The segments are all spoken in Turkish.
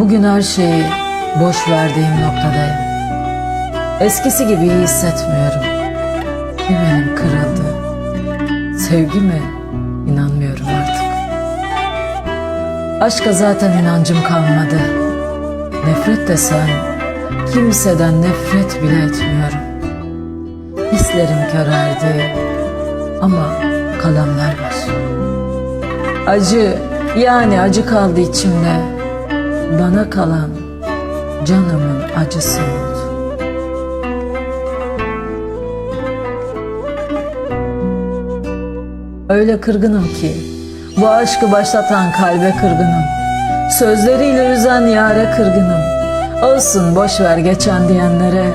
Bugün her şeyi boş verdiğim noktadayım. Eskisi gibi iyi hissetmiyorum. Güvenim kırıldı. Sevgi mi? İnanmıyorum artık. Aşka zaten inancım kalmadı. Nefret desem kimseden nefret bile etmiyorum. Hislerim körerdi ama kalanlar var. Acı yani acı kaldı içimde. Bana kalan canımın acısı oldu. Öyle kırgınım ki bu aşkı başlatan kalbe kırgınım. Sözleriyle üzen yare kırgınım. Olsun boş ver geçen diyenlere,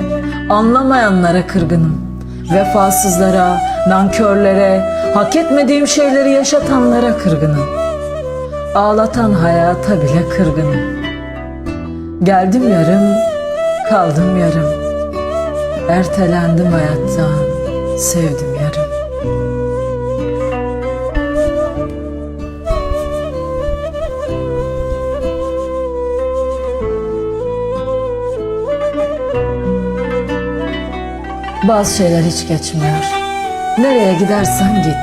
anlamayanlara kırgınım. Vefasızlara, nankörlere, hak etmediğim şeyleri yaşatanlara kırgınım. Ağlatan hayata bile kırgınım. Geldim yarım, kaldım yarım. Ertelendim hayattan, sevdim yarım. Bazı şeyler hiç geçmiyor. Nereye gidersen git,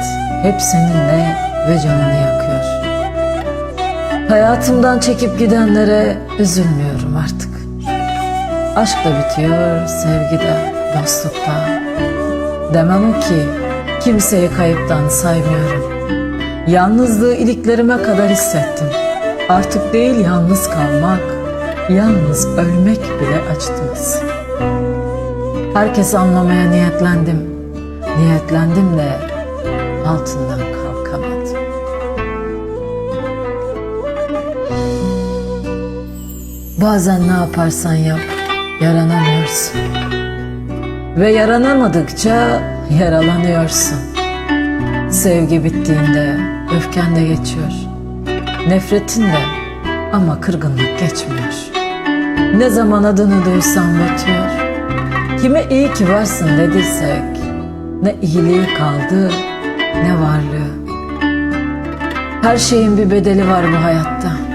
hep seninle ve canını yakıyor. Hayatımdan çekip gidenlere üzülmüyorum artık. Aşk da bitiyor, sevgi de, dostluk da. Demem o ki kimseyi kayıptan saymıyorum. Yalnızlığı iliklerime kadar hissettim. Artık değil yalnız kalmak, yalnız ölmek bile acıtmaz. Herkes anlamaya niyetlendim. Niyetlendim de altından kalkamadım. Bazen ne yaparsan yap, yaranamıyorsun. Ve yaranamadıkça yaralanıyorsun. Sevgi bittiğinde öfken de geçiyor. Nefretin de ama kırgınlık geçmiyor. Ne zaman adını duysam batıyor. Kime iyi ki varsın dediysek ne iyiliği kaldı ne varlığı. Her şeyin bir bedeli var bu hayatta.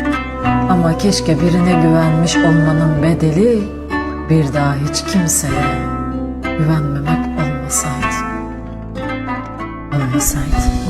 Ama keşke birine güvenmiş olmanın bedeli bir daha hiç kimseye güvenmemek olmasaydı. Olmasaydı.